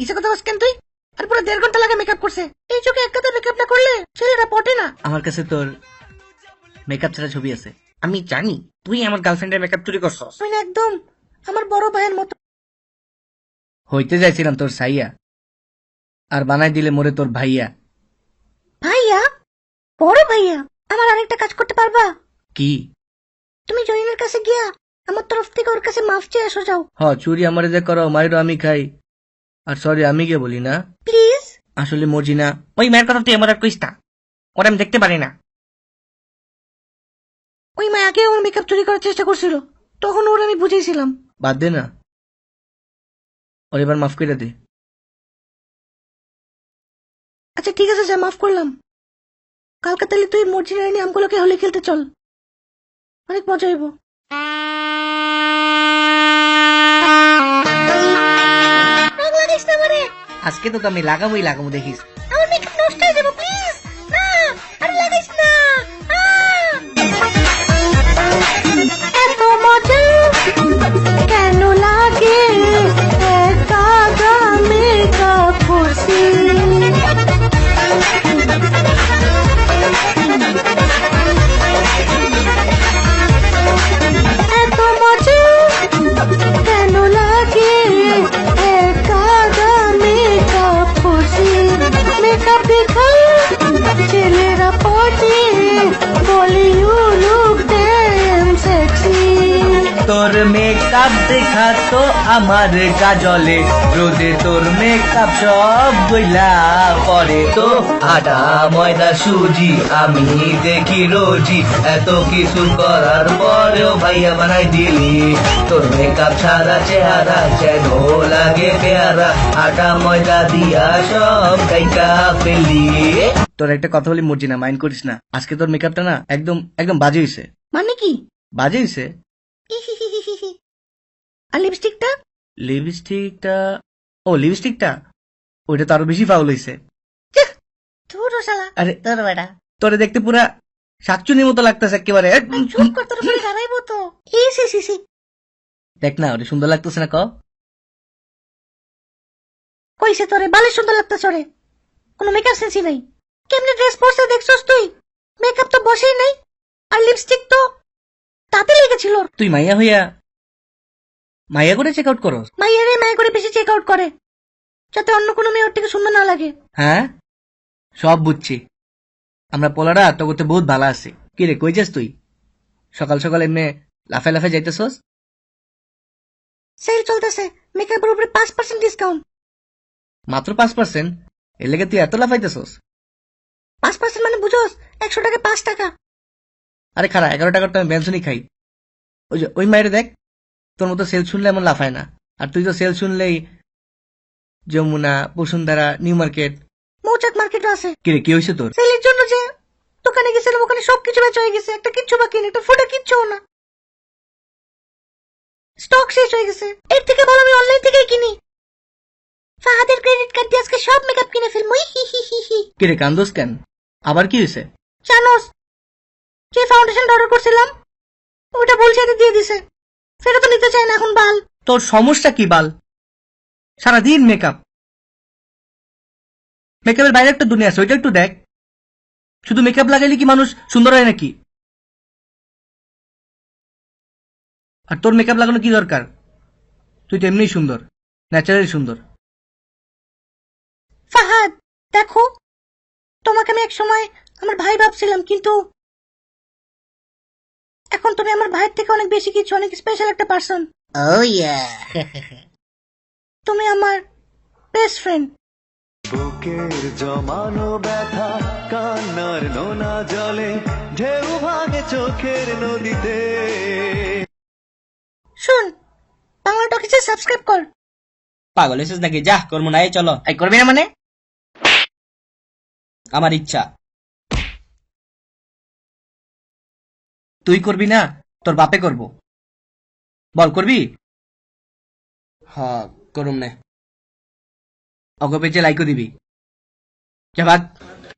পিছে কথা বসকেন তুই? আর পুরো দেড় ঘণ্টা লাগে মেকআপ করছে। এই চোখে এক কথা মেকআপ না করলে ছেলেটা পটে না। আমার কাছে তোর মেকআপ ছাড়া ছবি আছে। আমি জানি তুই আমার গার্লফ্রেন্ডের মেকআপ চুরি করছস। তুই না একদম আমার বড় ভাইয়ের মতো। হইতে যাইছিলাম তোর সাইয়া আর বানাই দিলে মোরে তোর ভাইয়া। ভাইয়া? বড় ভাইয়া? আমার আরেকটা কাজ করতে পারবা? কি? তুমি জয়িনের কাছে গিয়া আমার তরফ থেকে ওর কাছে মাফ চেয়ে এসো যাও। হ চুরি আমারে যে করো মাইরো আমি খাই। আর সরি আমি কে বলি না। প্লিজ আসলে মর্জি না ওই মায়ের কথা তুই আমার আর কইস না। ওরা আমি দেখতে পারি না। ওই মায়াকে ওর মেকআপ চুরি করার চেষ্টা করছিল। তখন ওর আমি বুঝেছিলাম। বাদ দে না। ওর এবার মাফ করে দে। আচ্ছা ঠিক আছে যা মাফ করলাম। কালকে তাহলে তুই মর্জিনা রানী আমগুলোকে হলে খেলতে চল। অনেক মজা হইব। আজকে তো আমি লাগাবোই লাগাবো দেখিস। তোর মেকআপ দেখা তো আমার কাজলে। রোদে তোর মেকআপ সব গইলা পরে তো। আটা ময়দা সুজি আমি দেখি রোজি এত কিছু করার পরেও ভাইয়া বানাই দিলি। তোর মেকআপ ছাড়া চেহারা যেন লাগে পেয়ারা। আটা ময়দা দিয়া সব গাইকা ফেলি। তোর একটা কথা বলি মর্জি না মাইন্ড করিস না। আজকে তোর মেকআপটা না একদম একদম বাজে হইছে। মানে কি? বাজে হইছে? আর লিপস্টিকটা? লিপস্টিকটা ও লিপস্টিকটা? ওইটা তো আরও বেশি ফাউল হইছে। ধুর শালা। আরে তোর বেটা। তোরে দেখতে পুরা শাকচুনির মতো লাগতেছে একেবারে চুপ কর তোর দাঁড়াইবো তো। এই সি সি সি দেখ না ওরে সুন্দর লাগতেছে না ক। কইছে তোরে বালে সুন্দর লাগতেছ রে কোনো মেকআপ সেন্সই নাই। কেমনে ড্রেস পরছে দেখছস তুই? মেকআপ তো বসেই নাই। আর লিপস্টিক তো তাতে লেগেছিল তুই মাইয়া হইয়া মাইয়া করে চেক আউট করো মাইয়ারে মায় করে বেশি চেক আউট করে। যাতে অন্য কোনো মেয়ে ওর থেকে সুন্দর না লাগে। হ্যাঁ? সব বুঝছি। আমরা পোলারা তো বহুত ভালো আছি। কি রে কই যাস তুই? সকাল সকাল এমনি লাফে লাফে যাইতেছস? সেল চলতেছে। মেকআপের উপরে পাঁচ পার্সেন্ট ডিসকাউন্ট মাত্র পাঁচ পার্সেন্ট এর লেগে তুই এত লাফাইতেছস? পাঁচ পার্সেন্ট মানে বুঝোস একশো টাকা পাঁচ টাকা। আরে খারা এগারো টাকার তো আমি বেঞ্চনই খাই। ওই যে ওই মায়ের দেখ তোর মতো সেল শুনলে এমন লাফায় না। আর তুই তো সেল শুনলেই যমুনা বসুন্ধরা নিউ মার্কেট। মৌচাক মার্কেটও আছে। কিরে কি হয়েছে তোর? সেলের জন্য যে দোকানে গেছিলাম ওখানে সবকিছু বেচা হয়ে গেছে। একটা কিচ্ছু বাকি নেই একটা ফুটা কিচ্ছু না। স্টক শেষ হয়ে গেছে। এর থেকে ভালো আমি অনলাইন থেকেই কিনি। ফাহাদের ক্রেডিট কার্ড দিয়ে আজকে সব মেকআপ কিনে ফেলব। হি হি হি হি। কিরে কান্দোস কেন? আবার কি হয়েছে? জানোস ফাউন্ডেশনটা অর্ডার করছিলাম ওটা ভুল সাথে দিয়ে দিছে। ফেরত নিতে চাই না এখন বাল। তোর সমস্যা কি বাল? সারাদিন মেকআপ মেকআপের বাইরে একটা দুনিয়া আছে ওইটা একটু দেখ। শুধু মেকআপ লাগাইলে কি মানুষ সুন্দর হয় নাকি? আর তোর মেকআপ লাগানো কি দরকার? তুই তো এমনিই সুন্দর ন্যাচারালি সুন্দর। ফাহাদ দেখো তোমাকে আমি এক সময় আমার ভাই ভাবছিলাম কিন্তু এখন তুমি আমার ভাইয়ের থেকে অনেক বেশি কিছু অনেক স্পেশাল একটা পার্সন Oh yeah. তুমি আমার বেস্ট ফ্রেন্ড বুকের জমানো ব্যথা কান্নার নোনা জলে ঢেউ ভাঙে চোখের নদীতে। শুন বাংলা টকিসে সাবস্ক্রাইব কর। পাগল হয়েছিস নাকি? যা করব না এই চলো। এই করবি না মানে? আমার ইচ্ছা। তুই করবি না তোর বাপে করব। বল করবি? হ করুম নে। অগো পেজে লাইকও দিবি। যা ভাগ